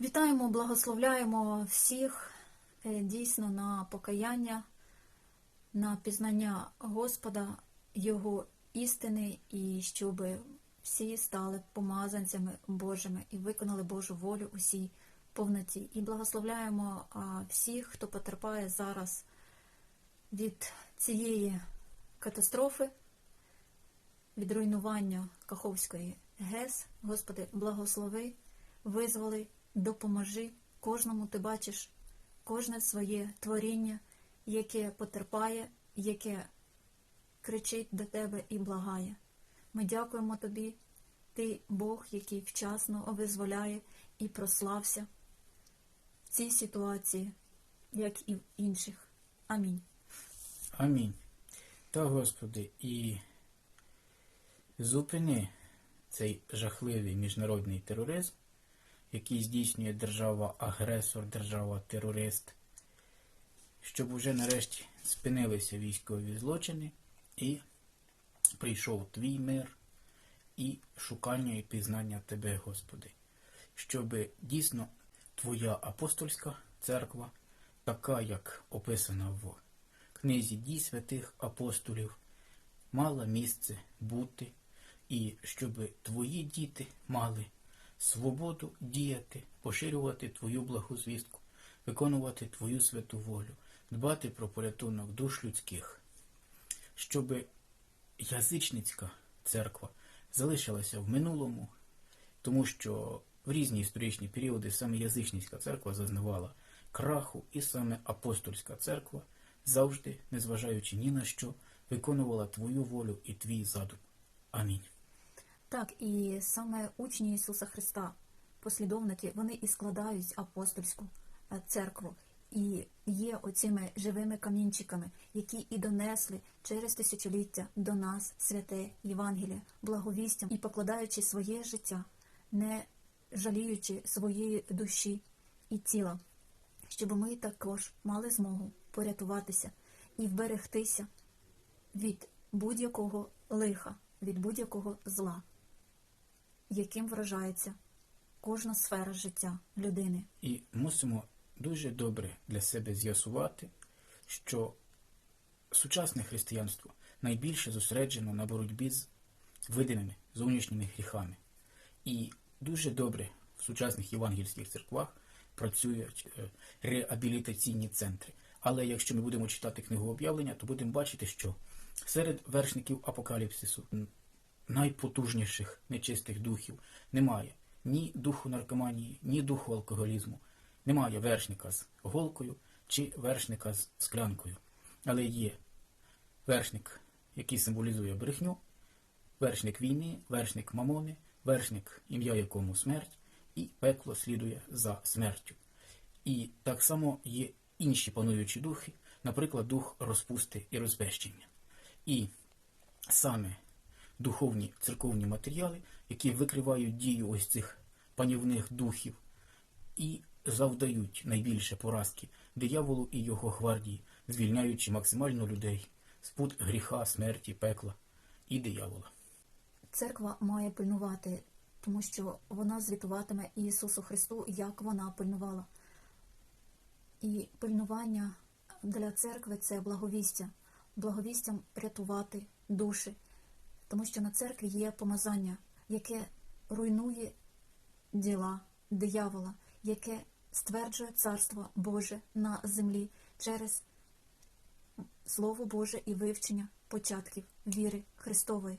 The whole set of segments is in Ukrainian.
Вітаємо, благословляємо всіх е, дійсно на покаяння, на пізнання Господа, Його істини, і щоб всі стали помазанцями Божими і виконали Божу волю усій повноті. І благословляємо всіх, хто потерпає зараз від цієї катастрофи, від руйнування Каховської ГЕС. Господи, благослови, визволи, допоможи кожному, ти бачиш, кожне своє творіння, яке потерпає, яке кричить до тебе і благає. Ми дякуємо тобі, ти Бог, який вчасно визволяє і прослався в цій ситуації, як і в інших. Амінь. Амінь. Та, Господи, і зупини цей жахливий міжнародний тероризм, який здійснює держава-агресор, держава-терорист, щоб уже нарешті спинилися військові злочини і прийшов твій мир і шукання і пізнання Тебе, Господи, щоб дійсно Твоя апостольська церква, така як описана в книзі дій святих апостолів, мала місце бути, і щоб твої діти мали свободу діяти, поширювати твою благу звістку, виконувати твою святу волю, дбати про порятунок душ людських, щоб язичницька церква залишилася в минулому, тому що в різні історичні періоди саме язичницька церква зазнавала краху, і саме апостольська церква завжди, незважаючи ні на що, виконувала твою волю і твій задум. Амінь. Так, і саме учні Ісуса Христа, послідовники, вони і складають апостольську е, церкву, і є оцими живими камінчиками, які і донесли через тисячоліття до нас святе Євангеліє, благовістям і покладаючи своє життя, не жаліючи своєї душі і тіла, щоб ми також мали змогу порятуватися і вберегтися від будь-якого лиха, від будь-якого зла, яким вражається кожна сфера життя людини. І мусимо дуже добре для себе з'ясувати, що сучасне християнство найбільше зосереджено на боротьбі з видимими зовнішніми гріхами. І дуже добре в сучасних євангельських церквах працюють е, реабілітаційні центри. Але якщо ми будемо читати книгу об'явлення, то будемо бачити, що серед вершників апокаліпсису найпотужніших нечистих духів немає ні духу наркоманії, ні духу алкоголізму. Немає вершника з голкою чи вершника з склянкою. Але є вершник, який символізує брехню, вершник війни, вершник мамони, вершник, ім'я якому смерть, і пекло слідує за смертю. І так само є інші пануючі духи, наприклад, дух розпусти і розбещення. І саме духовні церковні матеріали, які викривають дію ось цих панівних духів, і завдають найбільше поразки дияволу і його гвардії, звільняючи максимально людей з пут гріха, смерті, пекла і диявола. Церква має пильнувати, тому що вона звітуватиме Ісусу Христу, як вона пильнувала. І пильнування для церкви це благовістя, благовістям рятувати душі, тому що на церкві є помазання, яке руйнує діла диявола, яке стверджує Царство Боже на землі через Слово Боже і вивчення початків віри Христової.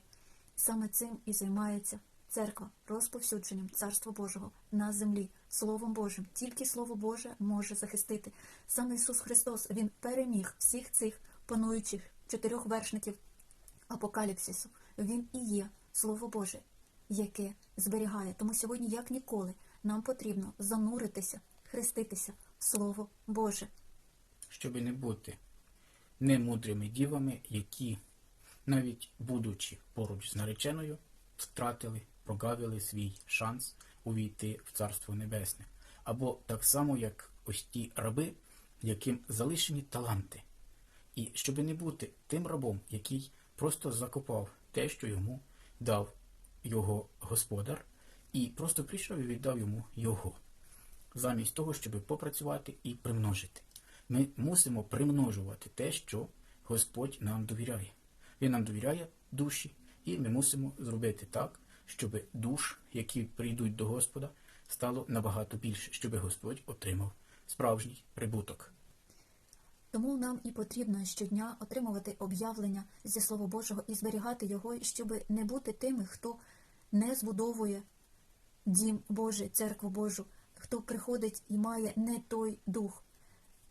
Саме цим і займається церква розповсюдженням Царства Божого на землі, Словом Божим. Тільки Слово Боже може захистити. Саме Ісус Христос Він переміг всіх цих пануючих чотирьох вершників апокаліпсису. Він і є Слово Боже, яке зберігає. Тому сьогодні, як ніколи, нам потрібно зануритися, хреститися Слово Боже. щоби не бути немудрими дівами, які, навіть будучи поруч з нареченою, втратили, прогавили свій шанс увійти в Царство Небесне. Або так само, як ось ті раби, яким залишені таланти. І щоби не бути тим рабом, який просто закопав те, що йому дав його господар, і просто прийшов і віддав йому його. замість того, щоб попрацювати і примножити. Ми мусимо примножувати те, що Господь нам довіряє. Він нам довіряє душі, і ми мусимо зробити так, щоб душ, які прийдуть до Господа, стало набагато більше, щоб Господь отримав справжній прибуток. Тому нам і потрібно щодня отримувати об'явлення зі Слова Божого і зберігати його, щоб не бути тими, хто не збудовує дім Божий, церкву Божу, хто приходить і має не той дух,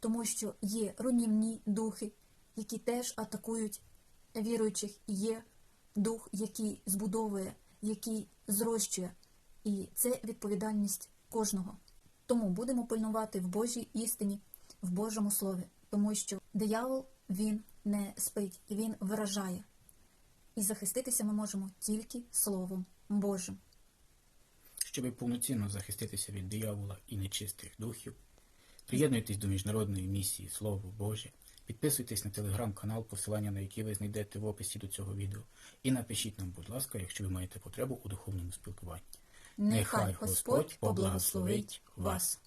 тому що є руйнівні духи, які теж атакують віруючих, є дух, який збудовує, який зрощує, і це відповідальність кожного. Тому будемо пильнувати в Божій істині, в Божому Слові, тому що диявол він не спить і він виражає. І захиститися ми можемо тільки Словом Божим. Щоб повноцінно захиститися від диявола і нечистих духів, приєднуйтесь до міжнародної місії Слово Боже, підписуйтесь на телеграм-канал, посилання на який ви знайдете в описі до цього відео, і напишіть нам, будь ласка, якщо ви маєте потребу у духовному спілкуванні. Нехай Господь поблагословить вас.